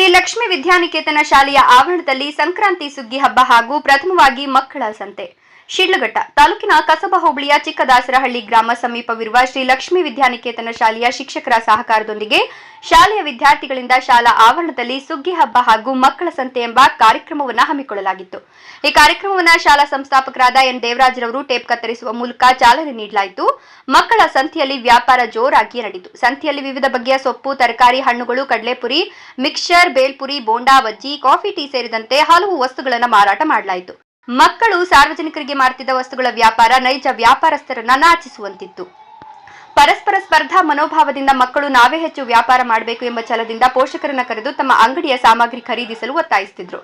ಶ್ರೀ ಲಕ್ಷ್ಮಿ ವಿದ್ಯಾನಿಕೇತನ ಶಾಲೆಯ ಆವರಣದಲ್ಲಿ ಸಂಕ್ರಾಂತಿ ಸುಗ್ಗಿ ಹಬ್ಬ ಹಾಗೂ ಪ್ರಥಮವಾಗಿ ಮಕ್ಕಳ ಸಂತೆ. ಶಿಡ್ಲಘಟ್ಟ ತಾಲೂಕಿನ ಕಸಬಾ ಹೋಬಳಿಯ ಚಿಕ್ಕದಾಸರಹಳ್ಳಿ ಗ್ರಾಮ ಸಮೀಪವಿರುವ ಶ್ರೀ ಲಕ್ಷ್ಮೀ ವಿದ್ಯಾನಿಕೇತನ ಶಾಲೆಯ ಶಿಕ್ಷಕರ ಸಹಕಾರದೊಂದಿಗೆ ಶಾಲೆಯ ವಿದ್ಯಾರ್ಥಿಗಳಿಂದ ಶಾಲಾ ಆವರಣದಲ್ಲಿ ಸುಗ್ಗಿ ಹಬ್ಬ ಹಾಗೂ ಮಕ್ಕಳ ಸಂತೆ ಎಂಬ ಕಾರ್ಯಕ್ರಮವನ್ನು ಹಮ್ಮಿಕೊಳ್ಳಲಾಗಿತ್ತು. ಈ ಕಾರ್ಯಕ್ರಮವನ್ನು ಶಾಲಾ ಸಂಸ್ಥಾಪಕರಾದ ಎನ್. ದೇವರಾಜ್ರವರು ಟೇಪ್ ಕತ್ತರಿಸುವ ಮೂಲಕ ಚಾಲನೆ ನೀಡಲಾಯಿತು. ಮಕ್ಕಳ ಸಂತೆಯಲ್ಲಿ ವ್ಯಾಪಾರ ಜೋರಾಗಿ ನಡೆಯಿತು ಸಂತೆಯಲ್ಲಿ ವಿವಿಧ ಬಗೆಯ ಸೊಪ್ಪು, ತರಕಾರಿ, ಹಣ್ಣುಗಳು, ಕಡಲೆಪುರಿ ಬೇಲ್ಪುರಿ, ಬೋಂಡಾ, ಬಜ್ಜಿ, ಕಾಫಿ, ಟೀ ಸೇರಿದಂತೆ ಹಲವು ವಸ್ತುಗಳನ್ನು ಮಾರಾಟ ಮಾಡಲಾಯಿತು. ಮಕ್ಕಳು ಸಾರ್ವಜನಿಕರಿಗೆ ಮಾರುತ್ತಿದ್ದ ವಸ್ತುಗಳ ವ್ಯಾಪಾರ ನೈಜ ವ್ಯಾಪಾರಸ್ಥರನ್ನ ನಾಚಿಸುವಂತಿತ್ತು. ಪರಸ್ಪರ ಸ್ಪರ್ಧಾ ಮನೋಭಾವದಿಂದ ಮಕ್ಕಳು ನಾವೇ ಹೆಚ್ಚು ವ್ಯಾಪಾರ ಮಾಡಬೇಕು ಎಂಬ ಛಲದಿಂದ ಪೋಷಕರನ್ನ ಕರೆದು ತಮ್ಮ ಅಂಗಡಿಯ ಸಾಮಗ್ರಿ ಖರೀದಿಸಲು ಒತ್ತಾಯಿಸುತ್ತಿದ್ದರು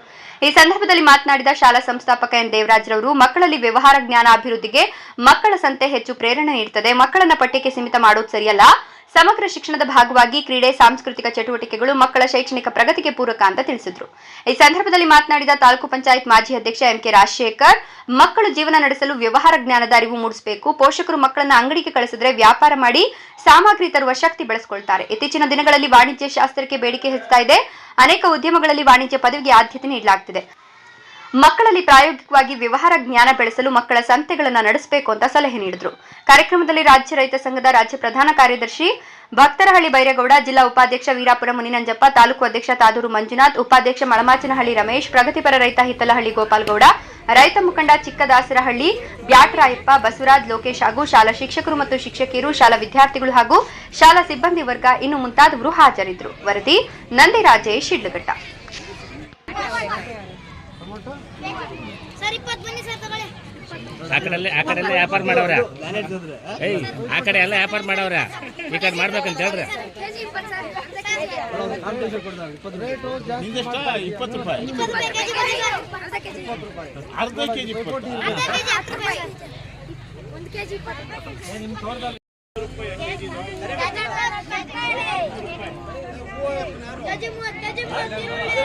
ಈ ಸಂದರ್ಭದಲ್ಲಿ ಮಾತನಾಡಿದ ಶಾಲಾ ಸಂಸ್ಥಾಪಕ ಎನ್. ದೇವರಾಜ್ರವರು, ಮಕ್ಕಳಲ್ಲಿ ವ್ಯವಹಾರ ಜ್ಞಾನ ಅಭಿವೃದ್ಧಿಗೆ ಮಕ್ಕಳ ಸಂತೆ ಹೆಚ್ಚು ಪ್ರೇರಣೆ ನೀಡುತ್ತದೆ ಮಕ್ಕಳನ್ನ ಪಠ್ಯಕ್ಕೆ ಸೀಮಿತ ಮಾಡೋದು ಸರಿಯಲ್ಲ. ಸಮಗ್ರ ಶಿಕ್ಷಣದ ಭಾಗವಾಗಿ ಕ್ರೀಡೆ, ಸಾಂಸ್ಕೃತಿಕ ಚಟುವಟಿಕೆಗಳು ಮಕ್ಕಳ ಶೈಕ್ಷಣಿಕ ಪ್ರಗತಿಗೆ ಪೂರಕ ಅಂತ ತಿಳಿಸಿದ್ರು. ಈ ಸಂದರ್ಭದಲ್ಲಿ ಮಾತನಾಡಿದ ತಾಲೂಕು ಪಂಚಾಯತ್ ಮಾಜಿ ಅಧ್ಯಕ್ಷ ಎಂಕೆ ರಾಜಶೇಖರ್, ಮಕ್ಕಳು ಜೀವನ ನಡೆಸಲು ವ್ಯವಹಾರ ಜ್ಞಾನದ ಅರಿವು ಮೂಡಿಸಬೇಕು, ಪೋಷಕರು ಮಕ್ಕಳನ್ನ ಅಂಗಡಿಗೆ ಕಳಿಸಿದ್ರೆ ವ್ಯಾಪಾರ ಮಾಡಿ ಸಾಮಗ್ರಿ ತರುವ ಶಕ್ತಿ ಬೆಳೆಸಿಕೊಳ್ತಾರೆ. ಇತ್ತೀಚಿನ ದಿನಗಳಲ್ಲಿ ವಾಣಿಜ್ಯ ಶಾಸ್ತ್ರಕ್ಕೆ ಬೇಡಿಕೆ ಹೆಚ್ಚುತ್ತಾ ಇದೆ. ಅನೇಕ ಉದ್ಯಮಗಳಲ್ಲಿ ವಾಣಿಜ್ಯ ಪದವಿಗೆ ಆದ್ಯತೆ ನೀಡಲಾಗ್ತಿದೆ. ಮಕ್ಕಳಲ್ಲಿ ಪ್ರಾಯೋಗಿಕವಾಗಿ ವ್ಯವಹಾರ ಜ್ಞಾನ ಬೆಳೆಸಲು ಮಕ್ಕಳ ಸಂತೆಗಳನ್ನು ನಡೆಸಬೇಕು ಅಂತ ಸಲಹೆ ನೀಡಿದರು. ಕಾರ್ಯಕ್ರಮದಲ್ಲಿ ರಾಜ್ಯ ರೈತ ಸಂಘದ ರಾಜ್ಯ ಪ್ರಧಾನ ಕಾರ್ಯದರ್ಶಿ ಭಕ್ತರಹಳ್ಳಿ ಬೈರೇಗೌಡ, ಜಿಲ್ಲಾ ಉಪಾಧ್ಯಕ್ಷ ವೀರಾಪುರ ಮುನಿನಂಜಪ್ಪ, ತಾಲೂಕು ಅಧ್ಯಕ್ಷ ತಾದೂರು ಮಂಜುನಾಥ್, ಉಪಾಧ್ಯಕ್ಷ ಮಳಮಾಚನಹಳ್ಳಿ ರಮೇಶ್, ಪ್ರಗತಿಪರ ರೈತ ಹಿತ್ತಲಹಳ್ಳಿ ಗೋಪಾಲ್ಗೌಡ, ರೈತ ಮುಖಂಡ ಚಿಕ್ಕದಾಸರಹಳ್ಳಿ, ಬ್ಯಾಟ್ರಾಯಪ್ಪ, ಬಸವರಾಜ್ ಲೋಕೇಶ್ ಹಾಗೂ ಶಾಲಾ ಶಿಕ್ಷಕರು ಮತ್ತು ಶಿಕ್ಷಕಿಯರು, ಶಾಲಾ ವಿದ್ಯಾರ್ಥಿಗಳು ಹಾಗೂ ಶಾಲಾ ಸಿಬ್ಬಂದಿ ವರ್ಗ ಇನ್ನು ಮುಂತಾದವರು ಹಾಜರಿದ್ದರು ವರದಿ ನಂದಿರಾಜೇಶ್ ಶಿಡ್ಲಘಟ್ಟ. ಆ ಕಡೆ ಆ ಕಡೆ ಎಲ್ಲ ವ್ಯಾಪಾರ ಮಾಡವ್ರ ಏಯ್ ಆ ಕಡೆ ಎಲ್ಲ ವ್ಯಾಪಾರ ಮಾಡವ್ರ ಈ ಕಡೆ ಮಾಡ್ಬೇಕಂತ ಹೇಳ್ರಿ ಇಪ್ಪತ್ತು ರೂಪಾಯಿ ಅರ್ಧ ಕೆಜಿ ರೂಪಾಯಿ ಸರ್. ಒಂದು ಕೆಜಿ ಇಪ್ಪತ್ತು ರೂಪಾಯಿ ಕೆಜಿ ಮೂವತ್ತು ಕೆಜಿ ಮೂವತ್ತು ಈರುಳ್ಳಿ.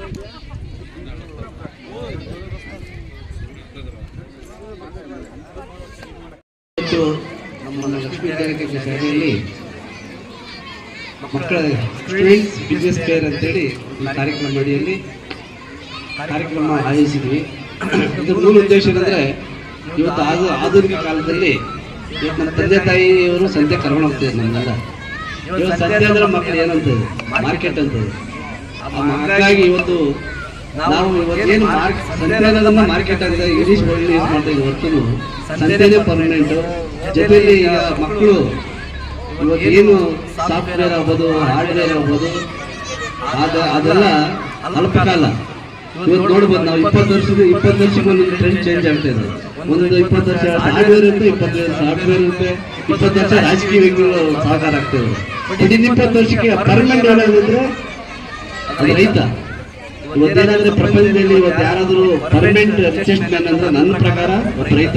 ಇವತ್ತು ನಮ್ಮ ಲಕ್ಷ್ಮೀ ವಿದ್ಯಾನಿಕೇತನ ಶಾಲೆಯಲ್ಲಿ ಮಕ್ಕಳ ಸ್ಟೂಡೆಂಟ್ಸ್ ಬಿಸ್ನೆಸ್ ಫೇರ್ ಅಂತೇಳಿ ಒಂದು ಕಾರ್ಯಕ್ರಮ ಅಡಿಯಲ್ಲಿ ಕಾರ್ಯಕ್ರಮ ಆಯೋಜಿಸಿದ್ವಿ. ಇದರ ಮೂಲ ಉದ್ದೇಶ ಏನಂದರೆ ಇವತ್ತು ಆಧು ಆಧುನಿಕ ಕಾಲದಲ್ಲಿ ಇವತ್ತು ನಮ್ಮ ತಂದೆ ತಾಯಿಯವರು ಸಂತೆ ಕರ್ಕೊಂಡು ಹೋಗ್ತಿದ್ರು ನಮ್ಮೆಲ್ಲ. ಇವತ್ತು ಸಂತೆ ಅಂದ್ರೆ ಮಕ್ಕಳು ಏನಂತದ್ದು? ಮಾರ್ಕೆಟ್ ಅಂತದ್ದು. ಹಾಗಾಗಿ ಇವತ್ತು ನಾವು ಇವತ್ತೇನು ಮಾರ್ಕ್ ಮಾರ್ಕೆಟ್ ಆಗಿದೆ ಇಂಗ್ಲಿಷ್ ವರ್ಡ್ ಯೂಸ್ ಮಾಡ್ತಾ ಇದ್ದೀವಿ ಹೊರತು ಸಂತೆನೇ ಪರ್ಮನೆಂಟ್ ಜೊತೆಯಲ್ಲಿ ಈಗ ಮಕ್ಕಳು ಇವತ್ತೇನು ಸಾಫ್ಟ್ವೇರ್ ಆಗ್ಬೋದು ಹಾರ್ಡ್ವೇರ್ ಆಗ್ಬೋದು ಅದ ಅದೆಲ್ಲ ಅಲ್ಪಕಾಲ ಇವತ್ತು ನೋಡ್ಬೋದು ನಾವು ಇಪ್ಪತ್ತು ವರ್ಷದ ಇಪ್ಪತ್ತು ವರ್ಷಕ್ಕೆ ಒಂದೊಂದು ಟ್ರೆಂಡ್ ಚೇಂಜ್ ಆಗ್ತಾ ಇದೆ. ಒಂದು ಇಪ್ಪತ್ತು ವರ್ಷ ಹಾರ್ಡ್ವೇರ್ ಇರುತ್ತೆ ಇಪ್ಪತ್ತು ವರ್ಷ ಸಾಫ್ಟ್ವೇರ್ ಇರುತ್ತೆ ಇಪ್ಪತ್ತು ವರ್ಷ ರಾಜಕೀಯ ವ್ಯಕ್ತಿಗಳು ಸಹಕಾರ ಆಗ್ತಾ ಇನ್ನು ಇಪ್ಪತ್ತು ವರ್ಷಕ್ಕೆ ಪರ್ಮನೆಂಟ್ ಅದು ರೈತ. ಇವತ್ತೇನಾದ್ರೆ ಪ್ರಪಂಚದಲ್ಲಿ ಇವತ್ತು ಯಾರಾದರೂ ಪರ್ಮನೆಂಟ್ ರಿಚೆಸ್ಟ್ ಮ್ಯಾನ್ ಅಂದ್ರೆ ನನ್ನ ಪ್ರಕಾರ ಒಬ್ಬ ರೈತ.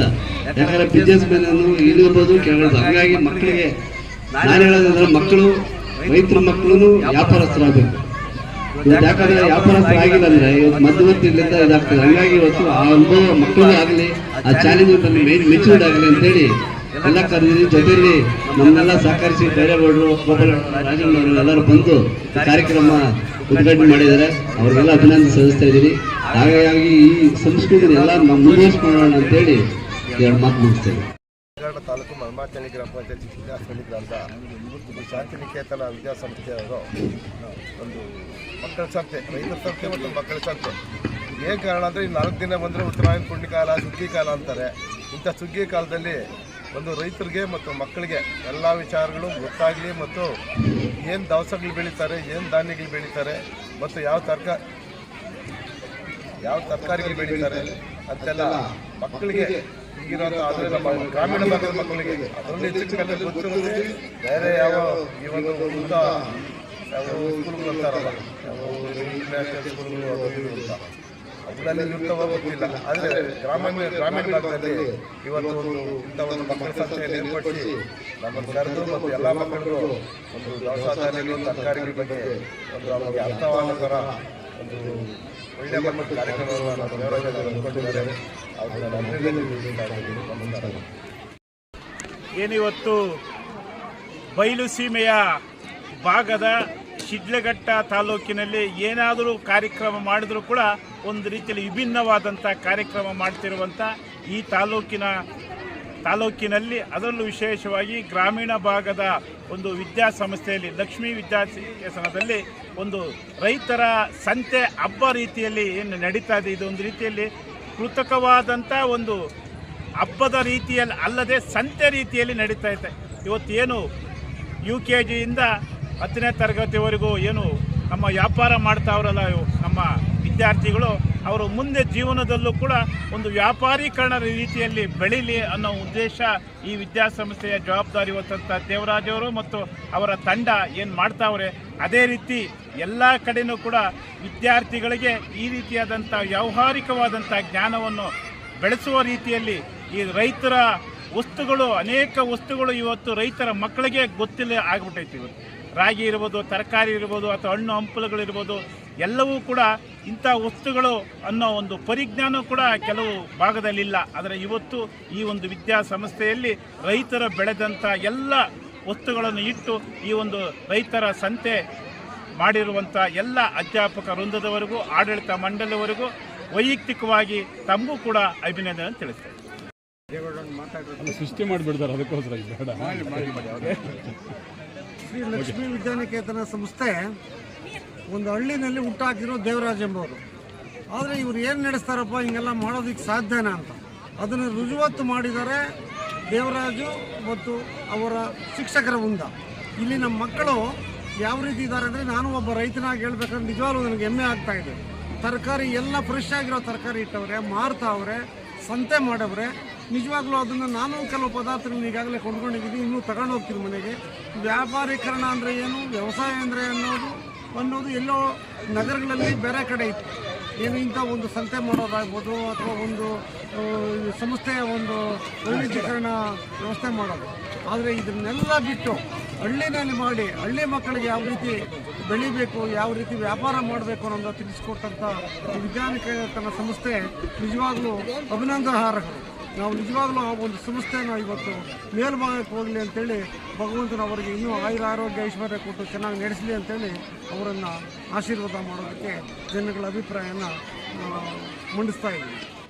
ಯಾಕಂದ್ರೆ ಬಿಸ್ನೆಸ್ ಮ್ಯಾನ್ ಅನ್ನು ಇಳಿಬೋದು ಕೇಳಬಹುದು. ಹಂಗಾಗಿ ಮಕ್ಕಳಿಗೆ ನಾನು ಹೇಳೋದಂದ್ರೆ ಮಕ್ಕಳು, ರೈತರ ಮಕ್ಕಳು ವ್ಯಾಪಾರಸ್ಥರಾಗಬೇಕು. ಇವತ್ತು ಯಾಕಂದ್ರೆ ವ್ಯಾಪಾರಸ್ಥರು ಆಗಿಲ್ಲ ಅಂದ್ರೆ ಇವತ್ತು ಮಧ್ಯವರ್ತಿಗಳಿಂದ ಇದಾಗ್ತದೆ. ಹಂಗಾಗಿ ಇವತ್ತು ಆ ಅನುಭವ ಮಕ್ಕಳಿಗೆ ಆಗಲಿ, ಆ ಚಾಲೆಂಜ್ ಮೇನ್ ಮೆಚೂರ್ಡ್ ಆಗಲಿ ಅಂತೇಳಿ ಎಲ್ಲ ಕರೆದಿದ್ದೀವಿ ಜೊತೆಯಲ್ಲಿ ನಮ್ಮನ್ನೆಲ್ಲ ಸಹಕರಿಸಿ ಬೇರೆ ರಾಜಣ್ಣವರು ಎಲ್ಲರೂ ಬಂದು ಕಾರ್ಯಕ್ರಮ ಉದ್ಘಾಟನೆ ಮಾಡಿದ್ದಾರೆ. ಅವ್ರಿಗೆಲ್ಲ ಅಭಿನಂದನೆ ಸಲ್ಲಿಸ್ತಾ ಇದ್ದೀನಿ. ಹಾಗಾಗಿ ಈ ಸಂಸ್ಕೃತಿನ ಎಲ್ಲ ಮುಂದುವರಿಸ್ಕೊಳ್ಳೋಣ ಅಂತೇಳಿ ಎರಡು ಮಾತು ಮುಗಿಸ್ತೇವೆ ತಾಲೂಕು ಮಲ್ಮಾಚಳ್ಳಿ ಗ್ರಾಮ ಪಂಚಾಯತಿ ಚಿಕ್ಕದಾಸಹಳ್ಳಿ ಗ್ರಾಮದ ಶಾಂತಿನಿಕೇತನ ವಿದ್ಯಾಸಂಸ್ಥೆಯವರು ಒಂದು ಮಕ್ಕಳ ಸಂತೆ ರೈತರ ಸಂತೆ ಮತ್ತು ಮಕ್ಕಳ ಸಂತೆ ಏನು ಕಾರಣ ಅಂದರೆ ಈ ನಾಲ್ಕು ದಿನ ಬಂದರೆ ಉತ್ತರಾಯಣ ಪುಣ್ಯ ಕಾಲ ಸುಗ್ಗಿ ಕಾಲ ಅಂತಾರೆ. ಇಂಥ ಸುಗ್ಗಿ ಕಾಲದಲ್ಲಿ ಒಂದು ರೈತರಿಗೆ ಮತ್ತು ಮಕ್ಕಳಿಗೆ ಎಲ್ಲ ವಿಚಾರಗಳು ಗೊತ್ತಾಗಲಿ ಮತ್ತು ಏನು ದವಸಗಳು ಬೆಳೀತಾರೆ, ಏನು ಧಾನ್ಯಗಳು ಬೆಳೀತಾರೆ, ಮತ್ತು ಯಾವ ತರಕಾರಿ ಯಾವ ತರಕಾರಿಗಳು ಬೆಳೀತಾರೆ ಅಂತೆಲ್ಲ ಮಕ್ಕಳಿಗೆ ಆದರೆ ನಮ್ಮ ಗ್ರಾಮೀಣ ಭಾಗದ ಮಕ್ಕಳಿಗೆ ಅದರಲ್ಲಿ ಹೆಚ್ಚು ಕಮ್ಮಿ ಗೊತ್ತಿರುತ್ತೆ ಬೇರೆ ಯಾವ ಈ ಒಂದು ಉನ್ನತ ಯಾವ ಸ್ಕೂಲ್ಗಳು ಅಂತಾರಲ್ಲ, ಯಾವ ಇಂಟರ್ನ್ಯಾಷನಲ್ ಸ್ಕೂಲ್ಗಳು ಅದು ಇದು ಅದರಲ್ಲಿ ಇರ್ತವೋ ಗೊತ್ತಿಲ್ಲ ಆದರೆ ಗ್ರಾಮೀಣ ಗ್ರಾಮೀಣ ಭಾಗದಲ್ಲಿ ಇವತ್ತು ಒಂದು ಇಂಥ ಒಂದು ಮಕ್ಕಳ ಸಂಸ್ಥೆಯಲ್ಲಿ ಏರ್ಪಡಿಸಿ ನಮ್ಮ ಕರೆದು ಮತ್ತು ಎಲ್ಲ ಮಕ್ಕಳಿಗೂ ಒಂದು ದವಸ ಧಾನ್ಯಗಳು ತರಕಾರಿಗಳ ಬಗ್ಗೆ ಒಂದು ಅವರಿಗೆ ಅರ್ಥವಾದ ಥರ ಒಂದು ಒಳ್ಳೆಯ ಮಕ್ಕಳ ಕಾರ್ಯಕ್ರಮವನ್ನು ನಮ್ಮ ದೇವರಾಜ ಅಂದ್ಕೊಂಡಿದ್ದಾರೆ ಅವ್ರನ್ನ ನಾನು ಏನಿವತ್ತು ಬಯಲು ಸೀಮೆಯ ಭಾಗದ ಶಿಡ್ಲಘಟ್ಟ ತಾಲೂಕಿನಲ್ಲಿ ಏನಾದರೂ ಕಾರ್ಯಕ್ರಮ ಮಾಡಿದರೂ ಕೂಡ ಒಂದು ರೀತಿಯಲ್ಲಿ ವಿಭಿನ್ನವಾದಂಥ ಕಾರ್ಯಕ್ರಮ ಮಾಡ್ತಿರುವಂಥ ಈ ತಾಲೂಕಿನ ತಾಲೂಕಿನಲ್ಲಿ ಅದರಲ್ಲೂ ವಿಶೇಷವಾಗಿ ಗ್ರಾಮೀಣ ಭಾಗದ ಒಂದು ವಿದ್ಯಾಸಂಸ್ಥೆಯಲ್ಲಿ, ಲಕ್ಷ್ಮೀ ವಿದ್ಯಾಸನದಲ್ಲಿ ಒಂದು ರೈತರ ಸಂತೆ ಹಬ್ಬ ರೀತಿಯಲ್ಲಿ ಏನು ನಡೀತಾ ಇದೆ ಇದು ಒಂದು ರೀತಿಯಲ್ಲಿ ಕೃತಕವಾದಂಥ ಒಂದು ಹಬ್ಬದ ರೀತಿಯಲ್ಲಿ ಅಲ್ಲದೆ ಸಂತೆ ರೀತಿಯಲ್ಲಿ ನಡೀತಾ ಇದೆ. ಇವತ್ತೇನು ಯು ಕೆ ಜಿಯಿಂದ ಹತ್ತನೇ ತರಗತಿವರೆಗೂ ಏನು ನಮ್ಮ ವ್ಯಾಪಾರ ಮಾಡ್ತಾವ್ರಲ್ಲ ನಮ್ಮ ವಿದ್ಯಾರ್ಥಿಗಳು, ಅವರು ಮುಂದೆ ಜೀವನದಲ್ಲೂ ಕೂಡ ಒಂದು ವ್ಯಾಪಾರೀಕರಣ ರೀತಿಯಲ್ಲಿ ಬೆಳೀಲಿ ಅನ್ನೋ ಉದ್ದೇಶ ಈ ವಿದ್ಯಾಸಂಸ್ಥೆಯ ಜವಾಬ್ದಾರಿ ಹೊತ್ತಂಥ ದೇವರಾಜ್ ಅವರು ಮತ್ತು ಅವರ ತಂಡ ಏನು ಮಾಡ್ತಾವ್ರೆ, ಅದೇ ರೀತಿ ಎಲ್ಲ ಕಡೆಯೂ ಕೂಡ ವಿದ್ಯಾರ್ಥಿಗಳಿಗೆ ಈ ರೀತಿಯಾದಂಥ ವ್ಯಾವಹಾರಿಕವಾದಂಥ ಜ್ಞಾನವನ್ನು ಬೆಳೆಸುವ ರೀತಿಯಲ್ಲಿ ಈ ರೈತರ ವಸ್ತುಗಳು, ಅನೇಕ ವಸ್ತುಗಳು ಇವತ್ತು ರೈತರ ಮಕ್ಕಳಿಗೆ ಗೊತ್ತಿಲ್ಲ ಆಗಿಬಿಟ್ಟೈತಿ ಇವತ್ತು. ರಾಗಿ ಇರ್ಬೋದು ತರಕಾರಿ ಇರ್ಬೋದು ಅಥವಾ ಹಣ್ಣು ಹಂಪಲುಗಳಿರ್ಬೋದು ಎಲ್ಲವೂ ಕೂಡ ಇಂಥ ವಸ್ತುಗಳು ಅನ್ನೋ ಒಂದು ಪರಿಜ್ಞಾನ ಕೂಡ ಕೆಲವು ಭಾಗದಲ್ಲಿಲ್ಲ. ಆದರೆ ಇವತ್ತು ಈ ಒಂದು ವಿದ್ಯಾಸಂಸ್ಥೆಯಲ್ಲಿ ರೈತರ ಬೆಳೆದಂಥ ಎಲ್ಲ ವಸ್ತುಗಳನ್ನು ಇಟ್ಟು ಈ ಒಂದು ರೈತರ ಸಂತೆ ಮಾಡಿರುವಂಥ ಎಲ್ಲ ಅಧ್ಯಾಪಕ ವೃಂದದವರೆಗೂ ಆಡಳಿತ ಮಂಡಲವರೆಗೂ ವೈಯಕ್ತಿಕವಾಗಿ ತಮಗೂ ಕೂಡ ಅಭಿನಂದನೆ ತಿಳಿಸ್ತೇನೆ. ಸೃಷ್ಟಿ ಮಾಡಿಬಿಡ್ತಾರೆ ಅದಕ್ಕೋಸ್ಕರ ಬೇಡ. ಶ್ರೀ ಲಕ್ಷ್ಮೀ ವಿದ್ಯಾನಿಕೇತನ ಸಂಸ್ಥೆ ಒಂದು ಹಳ್ಳಿನಲ್ಲಿ ಹುಟ್ಟಾಕಿರೋ ದೇವರಾಜ್ ಎಂಬವರು. ಆದರೆ ಇವ್ರು ಏನು ನಡೆಸ್ತಾರಪ್ಪ, ಹಿಂಗೆಲ್ಲ ಮಾಡೋದಕ್ಕೆ ಸಾಧ್ಯನಾ ಅಂತ. ಅದನ್ನು ರುಜುವತ್ತು ಮಾಡಿದ್ದಾರೆ ದೇವರಾಜು ಮತ್ತು ಅವರ ಶಿಕ್ಷಕರ ಮುಂದ. ಇಲ್ಲಿ ನಮ್ಮ ಮಕ್ಕಳು ಯಾವ ರೀತಿ ಇದ್ದಾರೆ ಅಂದರೆ ನಾನು ಒಬ್ಬ ರೈತನಾಗಿ ಹೇಳ್ಬೇಕಂದ್ರೆ ನಿಜವಾಗ್ಲೂ ನನಗೆ ಹೆಮ್ಮೆ ಆಗ್ತಾ ಇದೆ. ತರಕಾರಿ ಎಲ್ಲ ಫ್ರೆಶ್ ಆಗಿರೋ ತರಕಾರಿ ಇಟ್ಟವ್ರೆ, ಮಾರ್ತಾವ್ರೆ, ಸಂತೆ ಮಾಡವ್ರೆ. ನಿಜವಾಗ್ಲೂ ಅದನ್ನು ನಾನು ಕೆಲವು ಪದಾರ್ಥಗಳನ್ನ ಈಗಾಗಲೇ ಕೊಂಡ್ಕೊಂಡಿದ್ದೀನಿ. ಇನ್ನೂ ತಗೊಂಡು ಹೋಗ್ತೀನಿ ಮನೆಗೆ. ವ್ಯಾಪಾರೀಕರಣ ಅಂದರೆ ಏನು, ವ್ಯವಸಾಯ ಅಂದರೆ ಅನ್ನೋದು ಅನ್ನೋದು ಎಲ್ಲೋ ನಗರಗಳಲ್ಲಿ ಬೇರೆ ಕಡೆ ಇತ್ತು. ಏನು ಇಂಥ ಒಂದು ಸಂತೆ ಮಾಡೋದಾಗ್ಬೋದು ಅಥವಾ ಒಂದು ಸಂಸ್ಥೆಯ ಒಂದು ವೈವಿಧ್ಯೀಕರಣ ವ್ಯವಸ್ಥೆ ಮಾಡೋದು. ಆದರೆ ಇದನ್ನೆಲ್ಲ ಬಿಟ್ಟು ಹಳ್ಳಿನಲ್ಲಿ ಮಾಡಿ, ಹಳ್ಳಿ ಮಕ್ಕಳಿಗೆ ಯಾವ ರೀತಿ ಬೆಳಿಬೇಕು, ಯಾವ ರೀತಿ ವ್ಯಾಪಾರ ಮಾಡಬೇಕು ಅನ್ನೋದು ತಿಳಿಸ್ಕೊಟ್ಟಂಥ ವಿಜ್ಞಾನಿಕ ತನ್ನ ಸಂಸ್ಥೆ ನಿಜವಾಗ್ಲೂ ಅಭಿನಂದನಾರ್ಹರು ನಾವು ನಿಜವಾಗ್ಲೂ ಆ ಒಂದು ಸಂಸ್ಥೆನ ಇವತ್ತು ಮೇಲ್ಭಾಗಕ್ಕೆ ಹೋಗಲಿ ಅಂತೇಳಿ ಭಗವಂತನ ಅವರಿಗೆ ಇನ್ನೂ ಆಯುರ ಆರೋಗ್ಯ ಐಶ್ವರ್ಯ ಕೊಟ್ಟು ಚೆನ್ನಾಗಿ ನಡೆಸಲಿ ಅಂತೇಳಿ ಅವರನ್ನು ಆಶೀರ್ವಾದ ಮಾಡೋದಕ್ಕೆ ಜನಗಳ ಅಭಿಪ್ರಾಯನ ಮಂಡಿಸ್ತಾ ಇದ್ದೀವಿ.